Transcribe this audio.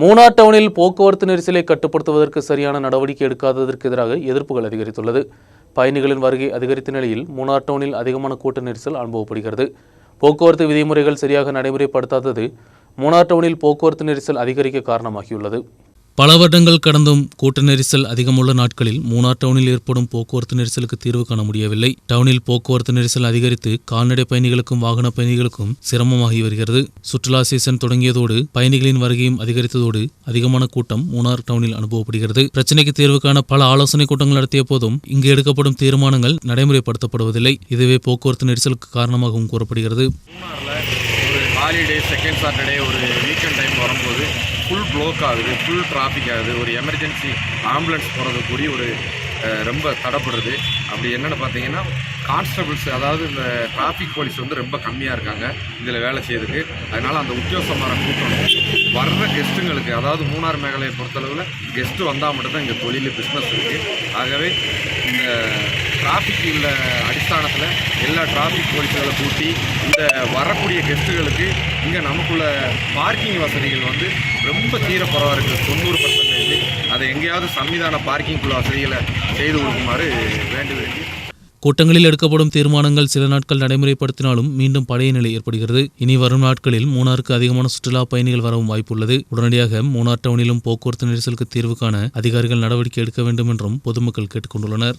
மூணார் டவுனில் போக்குவரத்து நெரிசலை கட்டுப்படுத்துவதற்கு சரியான நடவடிக்கை எடுக்காததற்கு எதிராக எதிர்ப்புகள் அதிகரித்துள்ளது. பயணிகளின் வருகை அதிகரித்த நிலையில் மூணார் டவுனில் அதிகமான கூட்ட நெரிசல் அனுபவப்படுகிறது. போக்குவரத்து விதிமுறைகள் சரியாக நடைமுறைப்படுத்தாதது மூணார் டவுனில் போக்குவரத்து நெரிசல் அதிகரிக்க காரணமாகியுள்ளது. பல வருடங்கள் கடந்தும் கூட்ட நெரிசல் அதிகமுள்ள நாட்களில் மூணார் டவுனில் ஏற்படும் போக்குவரத்து நெரிசலுக்கு தீர்வு காண முடியவில்லை. டவுனில் போக்குவரத்து நெரிசல் அதிகரித்து கால்நடை பயணிகளுக்கும் வாகன பயணிகளுக்கும் சிரமமாகி வருகிறது. சுற்றுலா சீசன் தொடங்கியதோடு பயணிகளின் வருகையும் அதிகரித்ததோடு அதிகமான கூட்டம் மூணார் டவுனில் அனுபவப்படுகிறது. பிரச்சினைக்கு தீர்வு காண பல ஆலோசனை கூட்டங்கள் நடத்திய போதும் இங்கு எடுக்கப்படும் தீர்மானங்கள் நடைமுறைப்படுத்தப்படுவதில்லை. இதுவே போக்குவரத்து நெரிசலுக்கு காரணமாகவும் கூறப்படுகிறது. ஹாலிடே செகண்ட் சாட்டர்டே ஒரு வீக்கெண்ட் டைம் வரும்போது ஃபுல் ப்ளோக் ஆகுது ஃபுல் டிராஃபிக் ஆகுது. ஒரு எமர்ஜென்சி ஆம்புலன்ஸ் போகிறது கூடி ஒரு ரொம்ப தடப்படுறது அப்படி என்னென்னு பார்த்தீங்கன்னா கான்ஸ்டபிள்ஸ் அதாவது இந்த டிராஃபிக் போலீஸ் வந்து ரொம்ப கம்மியாக இருக்காங்க இதில் வேலை செய்யறதுக்கு. அதனால் அந்த உத்தியோகமான கூட்டணும் வர்ற கெஸ்ட்டுங்களுக்கு அதாவது மூணார் மேகலையை பொறுத்தளவில் கெஸ்ட்டு வந்தால் மட்டும்தான் இங்கே தொழில் பிஸ்னஸ் இருக்குது ஆகவே இந்த டிராஃபிக் உள்ள அடிஸ்தானத்தில் எல்லா டிராஃபிக் போலீஸ்களை கூட்டி இந்த வரக்கூடிய கெஸ்ட்டுகளுக்கு இங்கே நமக்குள்ள பார்க்கிங் வசதிகள் வந்து ரொம்ப தீரக்குறவாக இருக்குது தொண்ணூறு பர்சன்டேஜ் அதை எங்கேயாவது சம்விதான பார்க்கிங்குள்ள வசதிகளை செய்து கொடுக்குமாறு வேண்டு வேண்டி கூட்டங்களில் எடுக்கப்படும் தீர்மானங்கள் சில நாட்கள் நடைமுறைப்படுத்தினாலும் மீண்டும் பழைய நிலை ஏற்படுகிறது. இனி வரும் நாட்களில் மூணாருக்கு அதிகமான சுற்றுலா பயணிகள் வரவும் வாய்ப்புள்ளது. உடனடியாக மூணார் டவுனிலும் போக்குவரத்து நெரிசலுக்கு தீர்வு காண அதிகாரிகள் நடவடிக்கை எடுக்க வேண்டும் என்றும் பொதுமக்கள் கேட்டுக்கொண்டுள்ளனர்.